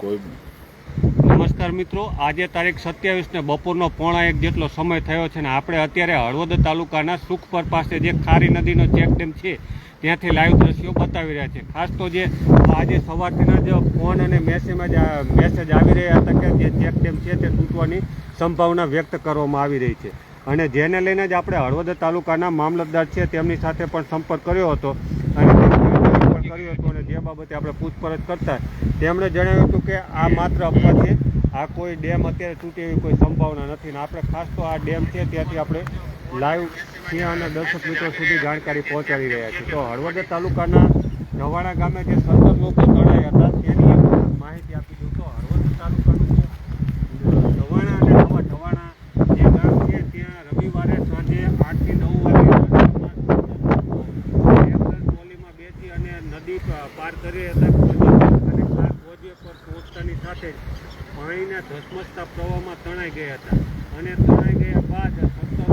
કોઈ નમસ્કાર મિત્રો, આજે તારીખ સત્યાવીસ ને બપોરનો પોણા એક જેટલો સમય થયો છે ને આપણે અત્યારે હળવદ તાલુકાના સુખપર પાસે જે ખારી નદીનો ચેક ડેમ છે, ત્યાંથી લાઈવ દ્રશ્યો બતાવી રહ્યા છે. ખાસ તો જે આજે સવારથીના જ ફોન અને મેસેજમાં જ મેસેજ આવી રહ્યા હતા કે જે ચેક ડેમ છે તે તૂટવાની સંભાવના વ્યક્ત કરવામાં આવી રહી છે. અને જેને લઈને જ આપણે હળવદ તાલુકાના મામલતદાર છે તેમની સાથે પણ સંપર્ક કર્યો હતો અને કર્યો હતું અને જે બાબતે આપણે પૂછપરછ કરતા તેમણે જણાવ્યું હતું કે આ માત્ર અફવા છે આ કોઈ ડેમ અત્યારે તૂટે એવી કોઈ સંભાવના નથી. ને આપણે ખાસ તો આ ડેમ છે ત્યાંથી આપણે લાઈવ ત્યાં અને દર્શક મિત્રો સુધી જાણકારી પહોંચાડી રહ્યા છીએ. તો હળવદ તાલુકાના નવાણા ગામે જે સત્તર લોકો તણાયા હતા તેની એક માહિતી આપી દઉં તો હળવદ તાલુકાનું જે ઢવાણા અને નવા ઢવાણા જે ગામ છે ત્યાં રવિવારે સાંજે આઠથી નવ વાગે એમ્બ્યુલન્સ ટ્રોલીમાં બેસી અને નદી પાર કરી પહોંચતાની સાથે પાણીના ધસમસતા પ્રવાહમાં તણાઈ ગયા હતા. અને તણાઈ ગયા બાદ સત્તરો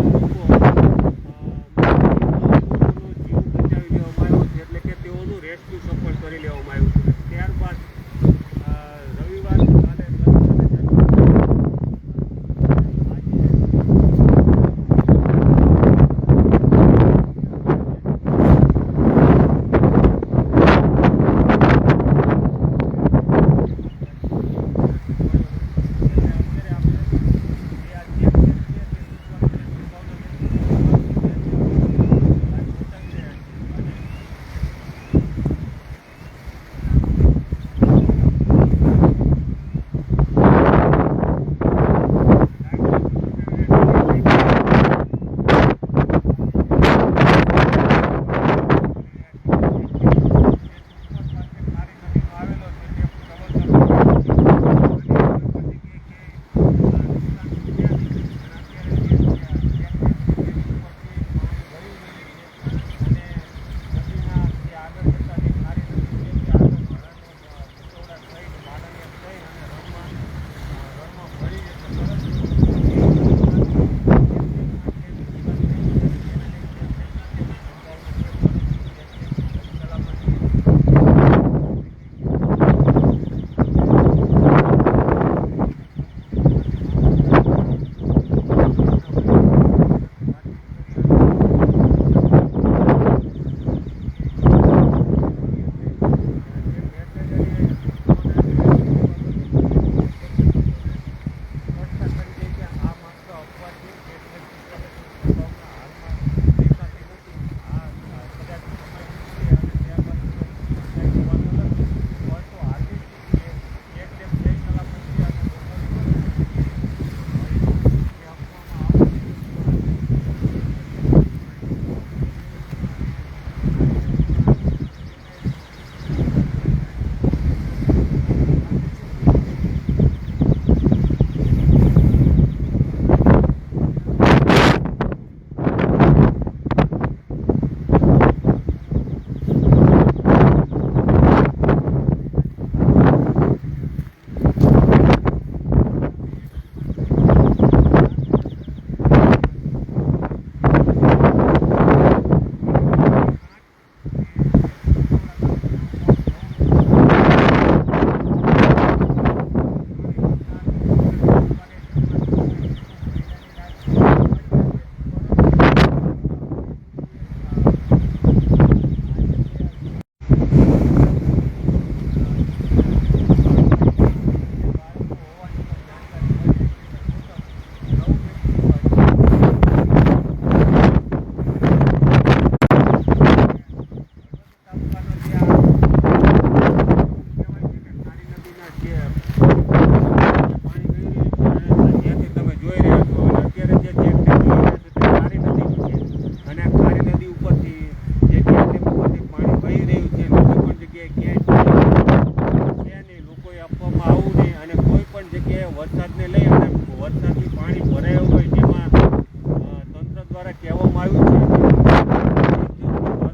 કહેવામાં આવ્યું છે.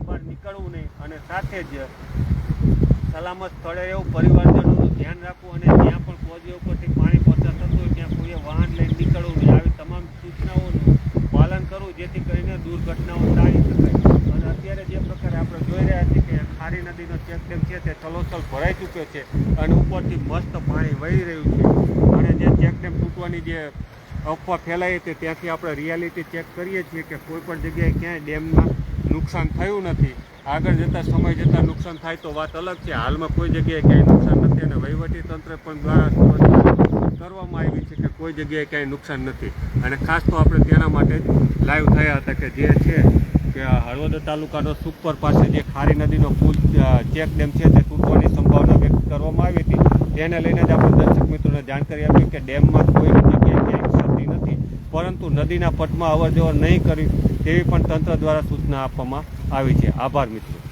બહાર નીકળવું નહીં અને સાથે જ સલામત સ્થળે રહેવું, પરિવારજનોનું ધ્યાન રાખવું અને જ્યાં પણ કોઝવે ઉપરથી પાણી પસાર થતું હોય ત્યાં કોઈએ વાહન લઈને નીકળવું નહીં. આવી તમામ સૂચનાઓનું પાલન કરવું જેથી કરીને દુર્ઘટનાઓ ટાળી શકાય. અને અત્યારે જે પ્રકારે આપણે જોઈ રહ્યા છીએ કે ખારી નદીનો ચેકડેમ છે તે ચલોચલ ભરાઈ ચૂક્યો છે અને ઉપરથી મસ્ત પાણી વહી રહ્યું છે. અને જે ચેક ડેમ તૂટવાની જે અફવા ફેલાઈ હતી ત્યાંથી આપણે રિયાલિટી ચેક કરીએ છીએ કે કોઈ પણ જગ્યાએ ક્યાંય ડેમમાં નુકસાન થયું નથી. આગળ જતાં સમય જતાં નુકસાન થાય તો વાત અલગ છે. હાલમાં કોઈ જગ્યાએ ક્યાંય નુકસાન નથી અને વહીવટી તંત્ર પણ દ્વારા કરવામાં આવી છે કે કોઈ જગ્યાએ ક્યાંય નુકસાન નથી. અને ખાસ તો આપણે તેના માટે લાઈવ થયા હતા કે જે છે કે હળવદ તાલુકાનો સુખપર પાસે જે ખારી નદીનો પુલ ચેક ડેમ છે તે તૂટવાની સંભાવના વ્યક્ત કરવામાં આવી હતી. તેને લઈને જ આપણે દર્શક મિત્રોને જાણકારી આપી કે ડેમમાં કોઈ જગ્યાએ ક્યાંય ક્ષતિ નથી પરંતુ નદીના પટમાં અવર જવર નહીં કરવી તેવી પણ તંત્ર દ્વારા સૂચના આપવામાં આવી છે. આભાર મિત્રો.